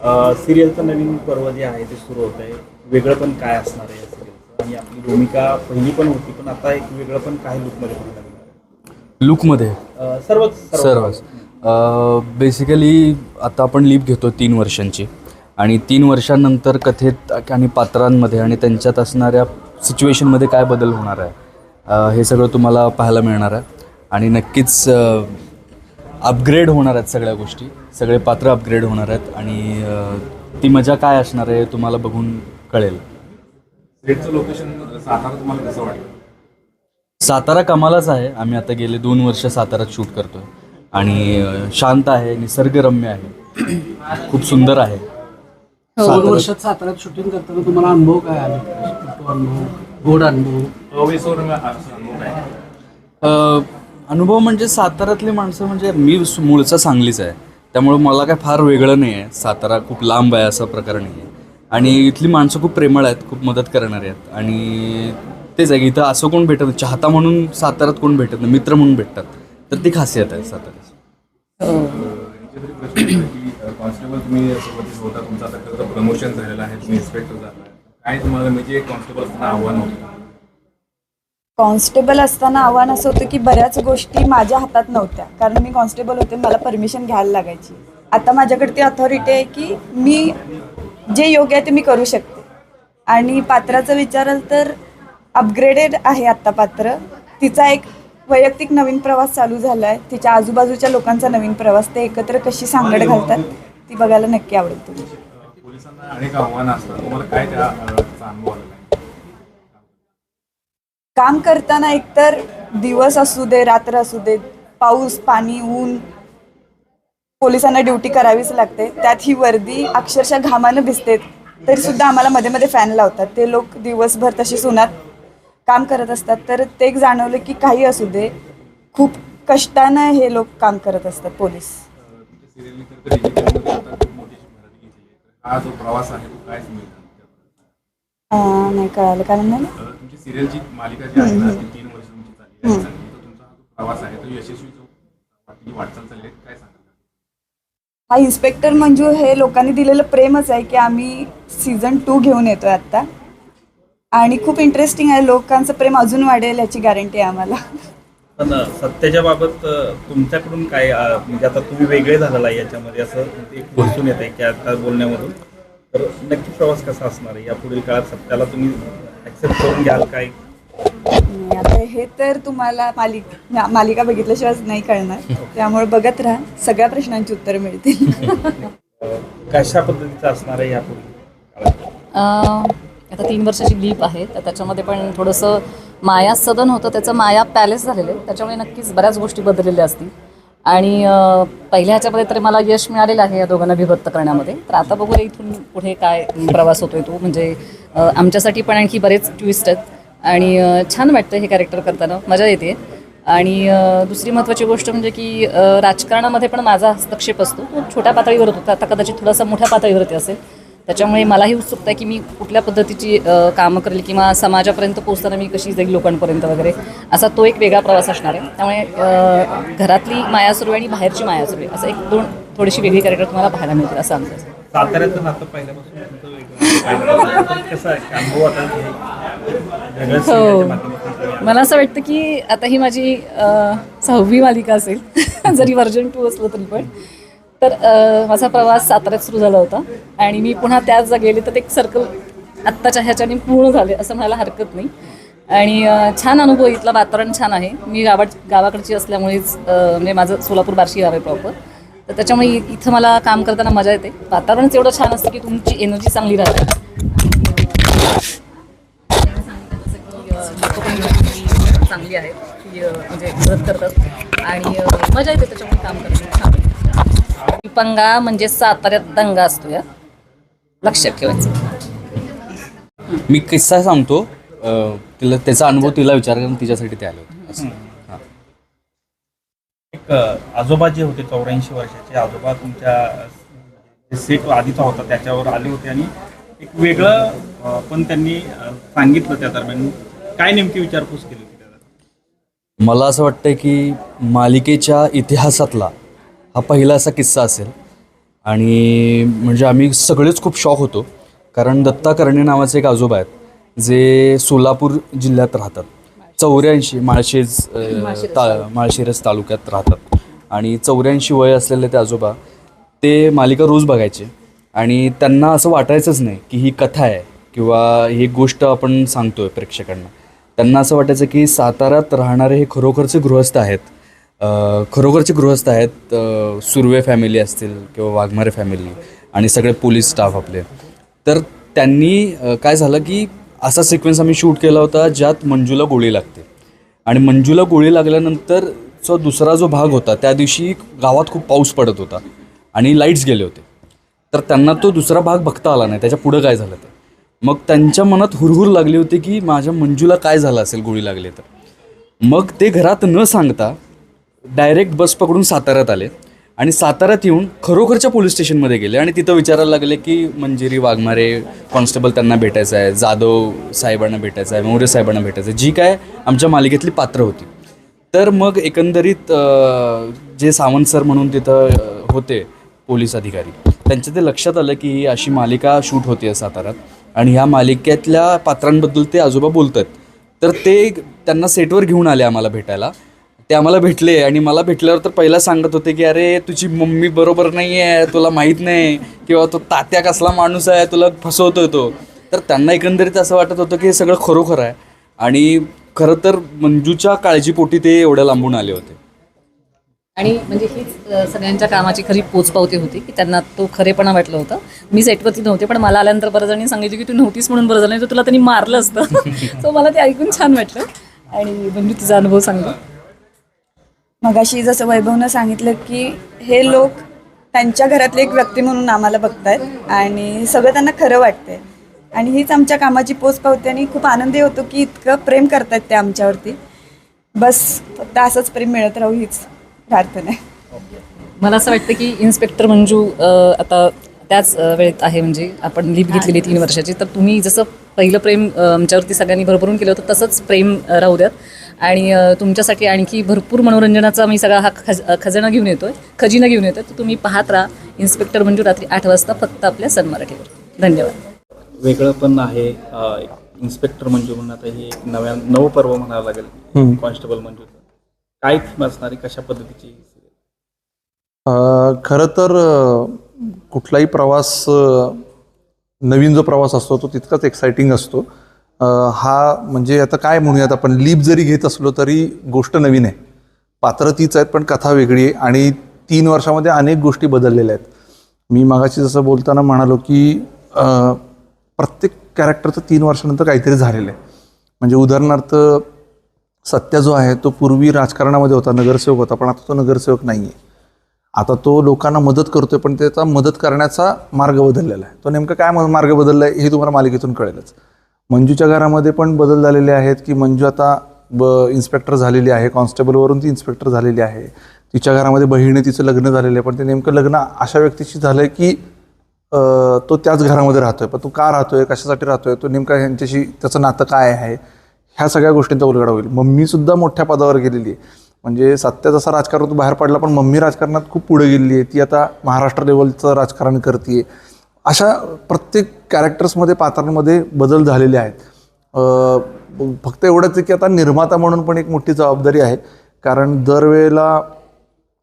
सिरियलचं नवीन पर्व जे आहे ते सुरू होत आहे वेगळं पण काय असणार आहे या सिरियलचं? आणि आपली भूमिका पहिली पण होती पण आता एक वेगळं पण काय लुकमध्ये मिळणार आहे? लुकमध्ये अं, सर्वच सर्वच. बेसिकली आता आपण लीप घेतो तीन वर्षांची. आणि तीन वर्षांनंतर कथेत आणि पात्रांमध्ये आणि त्यांच्यात असणाऱ्या सिच्युएशनमध्ये काय बदल होणार आहे? अ, हे सगळं तुम्हाला पाहायला मिळणार आहे. आणि नक्कीच अपग्रेड होणार आहेत सगळ्या गोष्टी. सगळे पात्र अपग्रेड होणार आहेत आणि अ, ती मजा काय असणार आहे तुम्हाला बघून कळेल. सेटचं लोकेशन सातारा तुम्हाला कसं वाटलं? सातारा कमालाच आहे. आम्ही आता गेले दोन वर्ष साताऱ्यात शूट करतोय. आणि अ, शांत आहे निसर्गरम्य आहे. खूप सुंदर आहे. दोन सातारा- वर्षात साताऱ्यात शूटिंग करताना तुम्हाला अनुभव काय आले? अनुभव गोड अनुभव. अवेसोर अनुभव काय अ, अनुभव म्हणजे साताऱ्यातली माणसं म्हणजे मी स- मूळचा सांगलीच आहे. त्यामुळे मला काय फार वेगळं नाही आहे सातारा खूप लांब आहे असं प्रकार नाही आहे आणि इथली माणसं खूप प्रेमळ आहेत खूप मदत करणारी आहेत. आणि तेच आहे की इथं असं कोण भेटत नाही. चाहता म्हणून साताऱ्यात कोण भेटत नाही. मित्र म्हणून भेटतात. तर ती खासियत आहे साताऱ्याची. की कॉन्स्टेबल तुम्ही होता तुमचं प्रमोशन झालेलं आहे. तुम्ही इन्स्पेक्टर झाला काय तुम्हाला म्हणजे कॉन्स्टेबल आव्हान होतं? कॉन्स्टेबल असताना आव्हान असं होतं की बऱ्याच गोष्टी माझ्या हातात नव्हत्या. कारण मी कॉन्स्टेबल होते मला परमिशन घ्यायला लागायची. आता माझ्याकडे ती अथॉरिटी आहे की मी जे योग्य आहे ते मी करू शकते. आणि पात्राचं विचाराल तर अपग्रेडेड आहे आत्ता पात्र. तिचा एक वैयक्तिक नवीन प्रवास चालू झाला आहे तिच्या आजूबाजूच्या लोकांचा नवीन प्रवास ते एकत्र कशी सांगड घालतात ती बघायला नक्की आवडेल तुम्ही पोलिसांना अनेक आव्हानं असतात. तुम्हाला काय त्या अनुभव काम करताना एकतर दिवस असू दे रात्र असू दे पाऊस पाणी ऊन पोलिसांना ड्युटी करावीच लागते. त्यात ही वर्दी अक्षरशः घामानं भिजते तरी सुद्धा आम्हाला मध्ये मध्ये फॅन लावतात. ते लोक दिवसभर तशीच उन्हात काम करत असतात. तर ते एक जाणवलं की काही असू दे. खूप कष्टानं हे लोक काम करत असतात पोलीस. हा नाही कळालं. कारण नाही सिरियलची मालिका जी आहे ना ती तीन वर्ष तुमची चालली आहे. चांगली. तर तुमचा हा जो प्रवास आहे तो यशस्वी जो वाटली वाटचाल चालली आहे काय सांगाल? हा इन्स्पेक्टर मंजू हे लोकांनी दिलेलं प्रेमच आहे की आम्ही सीझन टू घेऊन येतोय आत्ता. आणि खूप इंटरेस्टिंग आहे लोकांचं प्रेम अजून वाढेल याची गॅरंटी आहे आम्हाला. पण अं, सत्याच्या बाबत अं, तुमच्याकडून काय अं, म्हणजे आता तुम्ही वेगळे झालेला आहे याच्यामध्ये असं एक दिसून येत आहे की आता बोलण्यामधून. तर नक्की प्रवास कसा असणार आहे? या पुढील काळात सत्याला तुम्ही ऍक्सेप्ट करून घ्याल आता हे तर तुम्हाला मालिक मालिका बघितल्याशिवाय नाही कळणार. त्यामुळे बघत राहा. सगळ्या प्रश्नांची उत्तरं मिळतील. अं, कशा पद्धतीचं असणार आहे या पुढील काळात अं, आता तीन वर्षाची लीप आहे. तर त्याच्यामध्ये पण थोडंसं माया सदन होतं. त्याचं माया पॅलेस झालेलं आहे. त्याच्यामुळे नक्कीच बऱ्याच गोष्टी बदललेल्या असतील. आणि पहिल्या ह्याच्यामध्ये तरी मला यश मिळालेलं आहे या दोघांना विभक्त करण्यामध्ये. तर आता बघूया इथून पुढे काय प्रवास होतोय तो. म्हणजे आमच्यासाठी पण आणखी बरेच ट्विस्ट आहेत. आणि छान वाटतं हे कॅरेक्टर करताना. मजा येते. आणि दुसरी महत्त्वाची गोष्ट म्हणजे की राजकारणामध्ये पण माझा हस्तक्षेप असतो. तो छोट्या पातळीवर होता. आता कदाचित थोडासा मोठ्या पातळीवरती असेल. त्याच्यामुळे मलाही उत्सुकता आहे की मी कुठल्या पद्धतीची कामं करेल किंवा समाजापर्यंत पोहोचताना मी कशी जाईल लोकांपर्यंत वगैरे असा तो एक वेगळा प्रवास असणार आहे. त्यामुळे घरातली माया सुरू आहे आणि बाहेरची माया सुरू आहे. असं एक दोन थोडीशी वेगळी कॅरेक्टर तुम्हाला पाहायला मिळतील असं. साताऱ्याचं नातं पहिल्यापासून आता हे. मला असं वाटतं की आता ही माझी सहावी मालिका असेल. जरी व्हर्जन टू असलं तरी पण. तर माझा प्रवास साताऱ्यात सुरू झाला होता आणि मी पुन्हा त्याच गेले तर ते एक सर्कल आत्ताच्या ह्याच्याने पूर्ण झाले असं म्हणायला हरकत नाही. आणि छान अनुभव इथलं वातावरण छान आहे. मी गावा गावाकडची असल्यामुळेच म्हणजे माझं सोलापूर बार्शी गाव आहे प्रॉपर तर त्याच्यामुळे इथं मला काम करताना मजा येते. वातावरणच एवढं छान असतं की तुमची एनर्जी चांगली राहते. चांगली आहे की म्हणजे मदत करतात. आणि मजा येते त्याच्यामुळे काम करतात पंगा म्हणजे साताऱ्यात दंगा असतो या लक्षात ठेवायचं. मी किस्सा सांगतो. अ, तिला त्याचा अनुभव तिला विचार तिच्यासाठी ते आले होते. असं. हां. एक अ, आजोबा जे होते चौऱ्याऐंशी वर्षाचे आजोबा तुमच्या जे सेट आधीचा होता त्याच्यावर आले होते आणि एक वेगळं अ, पण त्यांनी अ, सांगितलं त्या दरम्यान. काय नेमकी विचारपूस केली होती त्या दरम्यान? मला असं वाटतं की मालिकेच्या इतिहासातला हा पहिला असा किस्सा असेल. आणि म्हणजे आम्ही सगळेच खूप शॉक होतो. कारण दत्ता कर्णे नावाचे एक आजोबा आहेत जे सोलापूर जिल्ह्यात राहतात. चौऱ्याऐंशी माळशेज ता माळशिरस तालुक्यात राहतात. आणि चौऱ्याऐंशी वय असलेले ते आजोबा ते मालिका रोज बघायचे. आणि त्यांना असं वाटायचंच नाही की ही कथा आहे किंवा ही गोष्ट आपण सांगतोय प्रेक्षकांना. त्यांना असं वाटायचं की साताऱ्यात राहणारे हे खरोखरचे गृहस्थ आहेत. खरोखरचे गृहस्थ आहेत सुर्वे फॅमिली असतील किंवा वाघमारे फॅमिली आणि सगळे पोलीस स्टाफ आपले. तर त्यांनी काय झालं की असा सिक्वेन्स आम्ही शूट केला होता ज्यात मंजूला गोळी लागते. आणि मंजूला गोळी लागल्यानंतर जो दुसरा जो भाग होता त्या दिवशी गावात खूप पाऊस पडत होता आणि लाईट्स गेले होते. तर त्यांना तो दुसरा भाग बघता आला नाही त्याच्या पुढं काय झालं ते. मग त्यांच्या मनात हुरहुर लागली होती की माझ्या मंजूला काय झालं असेल गोळी लागली तर. मग ते घरात न सांगता डायरेक्ट बस पकडून साताऱ्यात आले. आणि साताऱ्यात येऊन खरोखरच्या पोलीस स्टेशनमध्ये गेले आणि तिथं विचारायला लागले की मंजिरी वाघमारे कॉन्स्टेबल त्यांना भेटायचं आहे जाधव साहेबांना भेटायचं आहे मौर्य साहेबांना भेटायचं आहे जी काय आमच्या मालिकेतली पात्र होती. तर मग एकंदरीत जे सावंत सर म्हणून तिथं होते पोलीस अधिकारी त्यांच्या ते लक्षात आलं की ही अशी मालिका शूट होते साताऱ्यात. आणि ह्या मालिकेतल्या पात्रांबद्दल ते आजोबा बोलत आहेत तर ते त्यांना सेटवर घेऊन आले आम्हाला भेटायला. ते आम्हाला भेटले. आणि मला भेटल्यावर तर पहिला सांगत होते की अरे तुझी मम्मी बरोबर नाही आहे तुला माहीत नाही. किंवा तो तात्या कसला माणूस आहे तुला फसवतोय तो. तर त्यांना एकंदरीत असं वाटत होतं की हे सगळं खरोखर आहे. आणि खरं तर मंजूच्या काळजीपोटी ते एवढ्या लांबून आले होते. आणि म्हणजे हीच सगळ्यांच्या कामाची खरी पोचपावती होती की त्यांना तो खरेपणा वाटलं होतं. मी सेटवरती नव्हते पण मला आल्यानंतर बरं जणी सांगितलं की तू नव्हतीस म्हणून बरं झालं नाही तर तुला त्यांनी मारलं असतं. सो मला ते ऐकून छान वाटलं. आणि म्हणजे तुझा अनुभव सांगतो मगाशी जसं वैभवनं सांगितलं की हे लोक त्यांच्या घरातले एक व्यक्ती म्हणून आम्हाला बघतायत आणि सगळं त्यांना खरं वाटतंय. आणि हीच आमच्या कामाची पोच पावते आणि खूप आनंदी होतो की इतकं प्रेम करतायत ते आमच्यावरती. बस फक्त असंच प्रेम मिळत राहू हीच प्रार्थना आहे. मला असं वाटतं की इन्स्पेक्टर मंजू आता त्याच वेळेत आहे म्हणजे आपण लीप घेतलेली तीन वर्षाची. तर तुम्ही जसं पहिलं प्रेम आमच्यावरती सगळ्यांनी भरभरून केलं होतं तसंच प्रेम राहू द्यात. आणि तुमच्यासाठी आणखी भरपूर मनोरंजनाचा मी सगळा हा खज खजाना घेऊन येतोय खजिना घेऊन येतोय. तर तुम्ही पाहत राहा. इन्स्पेक्टर मंजू रात्री आठ वाजता फक्त आपल्या सन मराठीवर. धन्यवाद. वेगळं पण आहे इन्स्पेक्टर मंजू म्हणून आता हे एक नव्या नवपर्व म्हणावं लागेल. कॉन्स्टेबल मंजूचं काय थीम असणार आहे? कशा पद्धतीची? अ, खरं तर कुठलाही प्रवास नवीन जो प्रवास असतो तो तितकाच एक्साइटिंग असतो. हा म्हणजे आता काय म्हणूयात आपण? लीप जरी घेत असलो तरी गोष्ट नवीन आहे. पात्र तीच आहेत पण कथा वेगळी आहे आणि तीन वर्षामध्ये अनेक गोष्टी बदललेल्या आहेत. मी मागाशी जसं बोलताना म्हणालो की प्रत्येक कॅरेक्टरचं तीन वर्षानंतर काहीतरी झालेलं आहे. म्हणजे उदाहरणार्थ सत्या जो आहे तो पूर्वी राजकारणामध्ये होता नगरसेवक होता पण आता तो नगरसेवक नाही आहे आता तो लोकांना मदत करतोय पण त्याचा मदत करण्याचा मार्ग बदललेला आहे. तो नेमका काय म- मार्ग बदलला आहे हे तुम्हाला मालिकेतून कळेलच. मंजूच्या घरामध्ये पण बदल झालेले आहेत की मंजू आता ब इन्स्पेक्टर झालेली आहे कॉन्स्टेबलवरून ती इन्स्पेक्टर झालेली आहे. तिच्या घरामध्ये बहिणी तिचं लग्न झालेलं आहे पण ते नेमकं लग्न अशा व्यक्तीशी झालं आहे की तो त्याच घरामध्ये राहतो आहे पण तो का राहतो आहे कशासाठी राहतो आहे तो नेमका ह्यांच्याशी त्याचं नातं काय आहे ह्या सगळ्या गोष्टींचा उलगडा होईल. मम्मीसुद्धा मोठ्या पदावर गेलेली आहे. म्हणजे सत्य जसा राजकारणातून बाहेर पडला पण मम्मी राजकारणात खूप पुढे गेलेली आहे. ती आता महाराष्ट्र लेवलचं राजकारण करते आहे अशा प्रत्येक कॅरेक्टर्समध्ये पात्रांमध्ये बदल झालेले आहेत. फक्त एवढंच आहे की आता निर्माता म्हणून पण एक मोठी जबाबदारी आहे. कारण दरवेळेला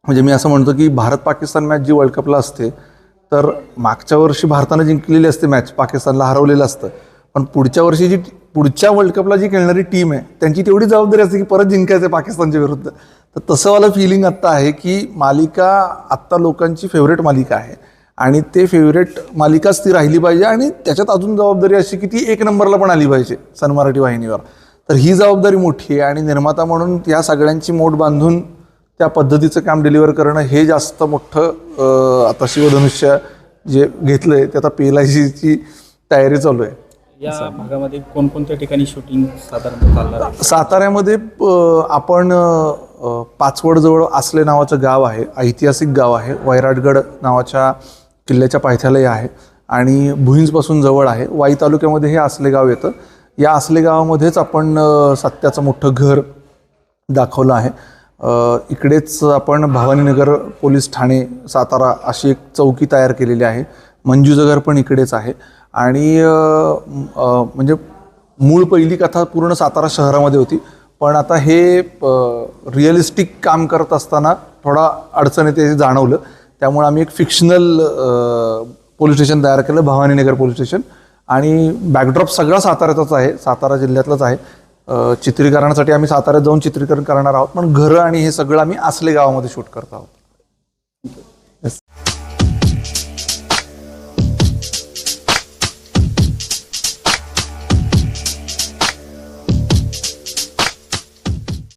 म्हणजे मी असं म्हणतो की भारत पाकिस्तान मॅच जी वर्ल्ड कपला असते तर मागच्या वर्षी भारतानं जिंकलेली असते मॅच पाकिस्तानला हरवलेलं असतं. पण पुढच्या वर्षी जी पुढच्या वर्ल्ड कपला जी खेळणारी टीम आहे त्यांची तेवढी जबाबदारी असते की परत जिंकायचं आहे पाकिस्तानच्या विरुद्ध. तर तसंवालं फिलिंग आत्ता आहे की मालिका आत्ता लोकांची फेवरेट मालिका आहे. आणि ते फेवरेट मालिकाच ती राहिली पाहिजे आणि त्याच्यात अजून जबाबदारी अशी की ती एक नंबरला पण आली पाहिजे सन मराठी वाहिनीवर. तर ही जबाबदारी मोठी आहे आणि निर्माता म्हणून या सगळ्यांची मोठ बांधून त्या पद्धतीचं काम डिलिव्हर करणं हे जास्त मोठं आता शिवधनुष्य जे घेतलं आहे ते आता पेलायची तयारी चालू आहे. या भागामध्ये कोणकोणत्या ठिकाणी शूटिंग आहे? साताऱ्यामध्ये आपण पाचवडजवळ आसले नावाचं गाव आहे ऐतिहासिक गाव आहे वैराटगड नावाच्या किल्ल्याच्या पायथ्यालाही आहे आणि भुईंजपासून जवळ आहे. वाई तालुक्यामध्ये हे आसलेगाव येतं. या आसलेगावामध्येच आपण सत्याचं मोठं घर दाखवलं आहे. इकडेच आपण भवानीनगर पोलीस ठाणे सातारा अशी एक चौकी तयार केलेली आहे. मंजूजगर पण इकडेच आहे. आणि म्हणजे मूळ पहिली कथा पूर्ण सातारा शहरामध्ये होती. पण आता हे रिअलिस्टिक काम करत असताना थोडा अडचण येते हे जाणवलं. त्यामुळे आम्ही एक फिक्शनल पोलीस स्टेशन तयार केलं भवानीनगर पोलीस स्टेशन आणि बॅकड्रॉप सगळा साताऱ्याचाच आहे सातारा जिल्ह्यातलाच आहे. चित्रीकरणासाठी आम्ही साताऱ्यात जाऊन चित्रीकरण करणार आहोत पण घरं आणि हे सगळं आम्ही आसले गावामध्ये शूट करत आहोत.